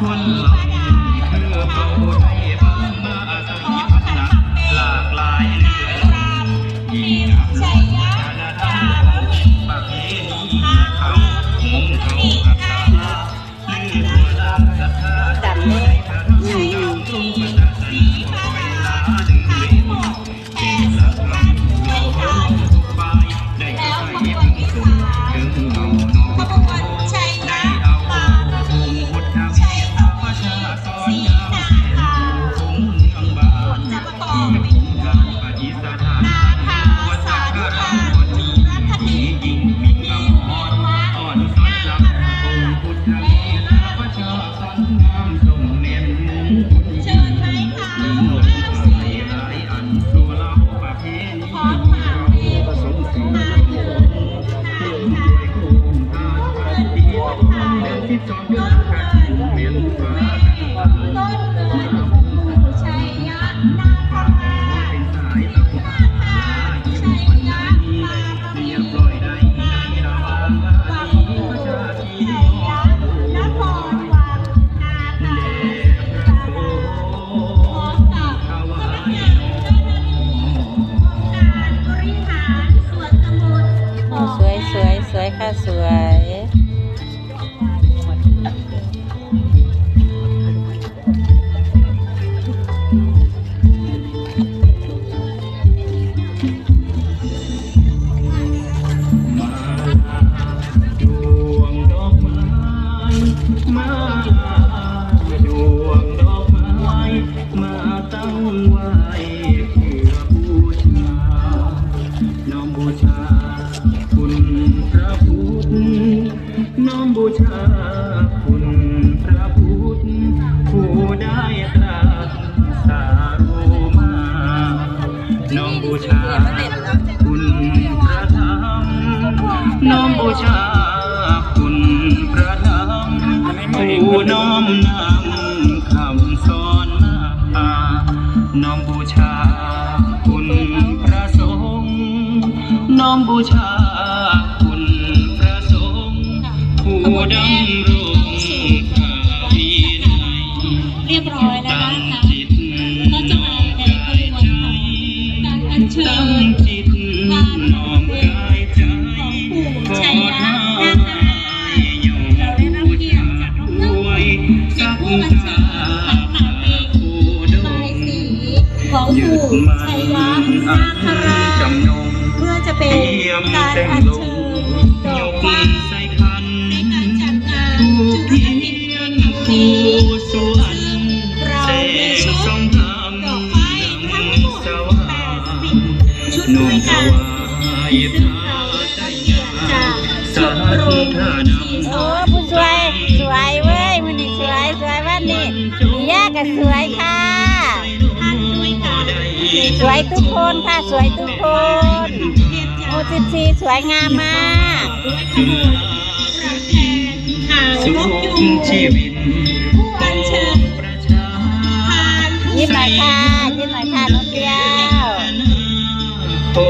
คุณ เดือนที่สองเดือนกันเมียน น้อมบูชาคุณพระพุทธผู้ได้ตรัสสารุมา น้อมบูชาคุณพระธรรม น้อมบูชาคุณพระธรรมผู้น้อมนำคำสอนมา น้อมบูชาคุณพระสงฆ์ น้อมบูชา ดำรงพระวินัยเรียบร้อยแล้วตั้งนะคะจิตก็จะมาในขบวนของการอัญเชิตั้งญ จิตน้อมกายใจขอทายโยมบูชาด้วยสักการะผู้ดบายงสีของยึปู่ดมั่ชัยนยะอันาคราชจำนง เพื่อจะเป็นเทียมการแต่งอัญลเชิงญดยอกกไน้ด้อวยมถวายพระเราใจจะเกียรติจาสามธุรมทาที่สโอ้ผู้สวย สวยเว้ยมันนี่สวย สวยวันนี้ย่าก็สวยค่ะท่านด้วยกันสวยทุกคนค่ะ สวยทุกคนเรียนโอ้จากสิบสี่สวยงามมากด้วยขบวนประแทนหางสุขยูงชีวิตผู้อัญเชิญประชาผ่านผู้ยิ้มหน่ชัอยยค่ะยิ้มหน่อยค่ะ ขอ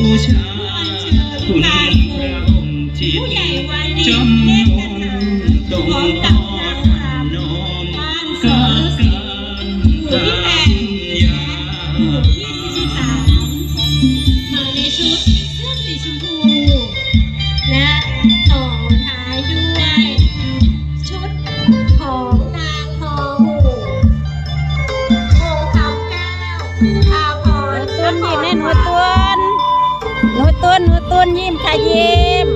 บูชาคุณพระองค์จิตผู้ใหญ่วันนี้จำเทนนตรงพร้อมต่อบนางธรรรมน้อมำบ้าการศิลป์สัญญาหมู่ที่43มาในชุดเสื้อสีชมพู และต่อท้ายด้วย ชุดของนางทองหูโคคำแก้ว ยิ้มให้หนูตุนหนูตุนหนูตุนยิ้มค่ะยิ้ม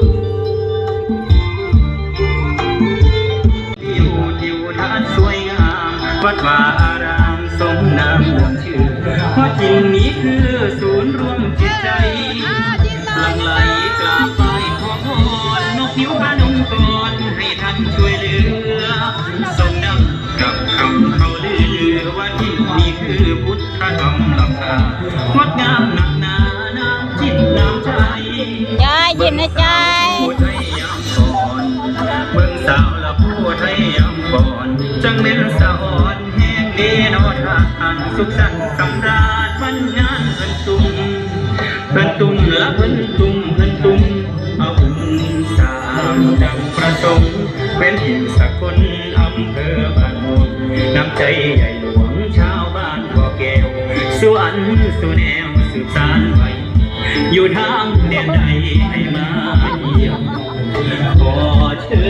อยู่ทิวทัศน์สวยงามวัดวาอารามสมนามเรื่องชื่อเพราะจริงนี้คือศูนย์รวมจิตใจหลังไหลกราบไหว้ขอพรนกนิ้วพระนมกรให้ท่านช่วยเหลือสมดังกับคำเขาลือว่าที่นี่คือพุทธ ธรรมลำคางดงามหนักหนาน้ำจิตน้ำใจจอยยิ้มนะจอยผู้ไทยยามก่อนเบิ่งสาวละผู้ไทยยามก่อนจังเป็นสะอ่อนแห่งดีนอทานสุขสันต์สำราญวันงานเพิ่นตุ้มเพิ่นตุ้มละเพิ่นตุ้มเพิ่นตุ้มเอาบุญสามดังประสงค์เป็นหินสกุลใหญ่หลวง สู่อันสู่แนวสืบสานไปอยู่ทางแดนใดให้มาเยี่ยมขอเชิญ